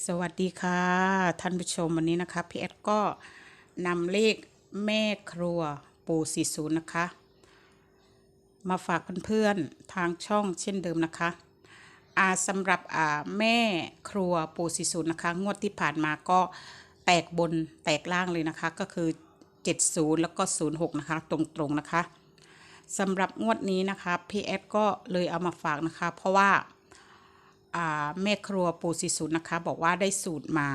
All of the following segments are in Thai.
สวัสดีค่ะ ท่านผู้ชมวันนี้นะคะพี่แอดก็นำเลขแม่ครัวปู40นย์นะคะ มาฝากเพื่อนๆทางช่องเช่นเดิมนะคะอ่าสำหรับอ่าแม่ครัวปู40นย์นะคะ งวดที่ผ่านมาก็แตกบนแตกล่างเลยนะคะ ก็คือ 70 แล้วก็ 06 นะคะ ตรงๆนะคะสำหรับงวดนี้นะคะพี่แอดก็เลยเอามาฝากนะคะ เพราะว่า แม่ครัวปูซิสุนะคะบอกว่าได้สูตรมา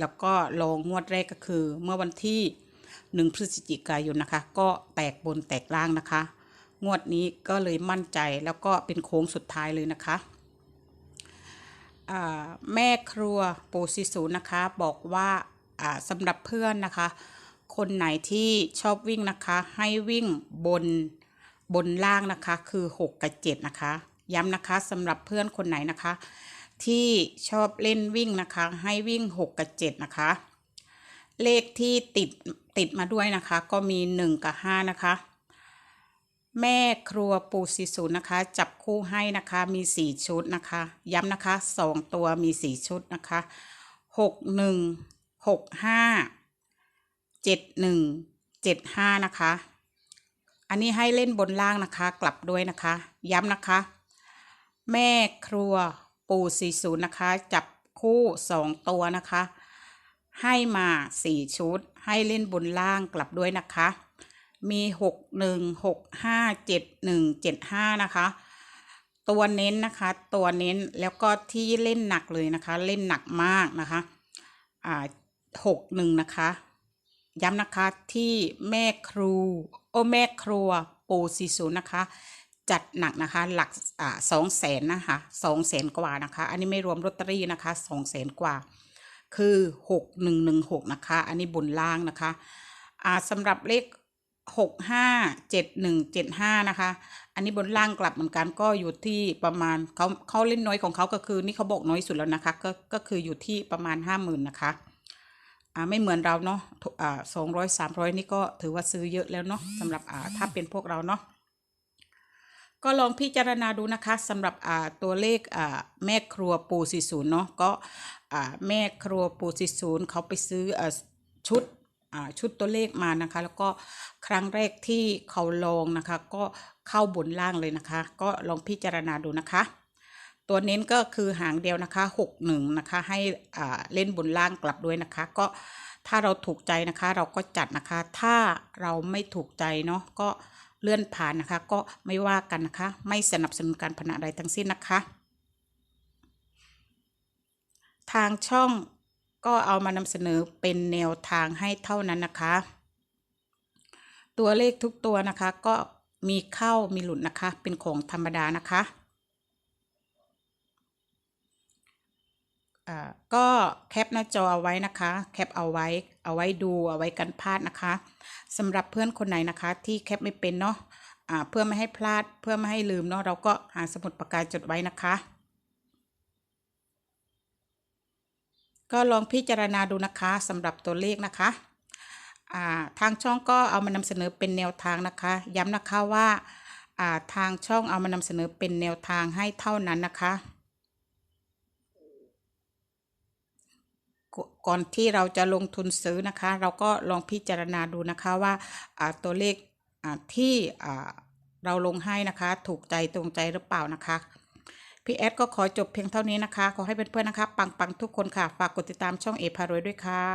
แล้วก็ลองงวดแรกก็คือ เมื่อวันที่หนึ่งพฤศจิกายนนะคะ ก็แตกบนแตกล่างนะคะ งวดนี้ก็เลยมั่นใจแล้วก็เป็นโค้งสุดท้ายเลยนะคะแม่ครัวปูซิสุนะคะบอกว่าอ่าสำหรับเพื่อนนะคะ คนไหนที่ชอบวิ่งนะคะ ให้วิ่งบนบนล่างนะคะ คือ 6 กับ 7 นะคะ ย้ำนะคะสำหรับเพื่อนคนไหนนะคะ ที่ชอบเล่นวิ่งนะคะ ให้วิ่ง 6 กับ 7 นะคะ เลขที่ติดติดมาด้วยนะคะ ก็มี 1 กับ 5 นะคะ แม่ครัวปูซีศูนย์นะคะ จับคู่ให้นะคะมี 4 ชุดนะคะ ย้ำนะคะ 2 ตัวมี 4 ชุดนะคะ 6 1 6 5เจ็ดหนึ่งเจ็ดห้านะคะ อันนี้ให้เล่นบนล่างนะคะ กลับด้วยนะคะ ย้ำนะคะ แม่ครัวปูสี่ศูนย์นะคะ จับคู่สองตัวนะคะ ให้มาสี่ชุด ให้เล่นบนล่างกลับด้วยนะคะ มีหกหนึ่งหกห้าเจ็ดหนึ่งเจ็ดห้านะคะ ตัวเน้นนะคะ ตัวเน้นแล้วก็ที่เล่นหนักเลยนะคะ เล่นหนักมากนะคะอ่าหกหนึ่งนะคะ ย้ำนะคะที่แม่ครูโอแม่ครัวปูซีศูนย์นะคะ จัดหนักนะคะ หลักสองแสนนะคะสองแสนกว่านะคะ อันนี้ไม่รวมลอตเตอรี่นะคะสองแสนกว่า คือหกหนึ่งหนึ่งหกนะคะ อันนี้บนล่างนะคะอ่าสำหรับเลขหกห้าเจ็ดหนึ่งเจ็ดห้านะคะ อันนี้บนล่างกลับเหมือนกันก็อยู่ที่ประมาณเขาเขาเล่นน้อยของเขาก็คือนี่เขาบอกน้อยสุดแล้วนะคะ ก็ก็คืออยู่ที่ประมาณห้าหมื่นนะคะอ่าไม่เหมือนเราเนาะอ่าสองร้อยสามร้อยนี่ก็ถือว่าซื้อเยอะแล้วเนาะสำหรับอ่าถ้าเป็นพวกเราเนาะ ก็ลองพิจารณาดูนะคะสำหรับตัวเลขแม่ครัวปูสีศูนย์เนาะก็แม่ครัวปูสีศูนย์เขาไปซื้ออชุดชุดตัวเลขมานะคะ แล้วก็ครั้งแรกที่เขาลองนะคะ ก็เข้าบนล่างเลยนะคะ ก็ลองพิจารณาดูนะคะ ตัวเน้นก็คือหางเดียวนะคะหกหนึ่งนะคะ ให้เล่นบนล่างกลับด้วยนะคะ ก็ถ้าเราถูกใจนะคะ เราก็จัดนะคะ ถ้าเราไม่ถูกใจเนาะก็ เลื่อนผ่านนะคะ ก็ไม่ว่ากันนะคะ ไม่สนับสนุนการพนันอะไรทั้งสิ้นนะคะ ทางช่องก็เอามานำเสนอเป็นแนวทางให้เท่านั้นนะคะ ตัวเลขทุกตัวนะคะก็มีเข้ามีหลุดนะคะ เป็นของธรรมดานะคะก็แคปหน้าจอเอาไว้นะคะ แคปเอาไว้ เอาไว้ดูเอาไว้กันพลาดนะคะสำหรับเพื่อนคนไหนนะคะที่แคปไม่เป็นเนาะอ่าเพื่อไม่ให้พลาดเพื่อไม่ให้ลืมเนาะเราก็หาสมุดปากกาจดไว้นะคะ ก็ลองพิจารณาดูนะคะสำหรับตัวเลขนะคะทางช่องก็เอามานำเสนอเป็นแนวทางนะคะ ย้ำนะคะว่าอ่าทางช่องเอามานำเสนอเป็นแนวทางให้เท่านั้นนะคะ ก่อนที่เราจะลงทุนซื้อนะคะ เราก็ลองพิจารณาดูนะคะว่าตัวเลขที่เราลงให้นะคะ ถูกใจตรงใจหรือเปล่านะคะพี่แอดก็ขอจบเพียงเท่านี้นะคะ ขอให้เพื่อนๆนะคะ ปังๆ ทุกคนค่ะ ฝากกดติดตามช่องเอพารวยด้วยค่ะ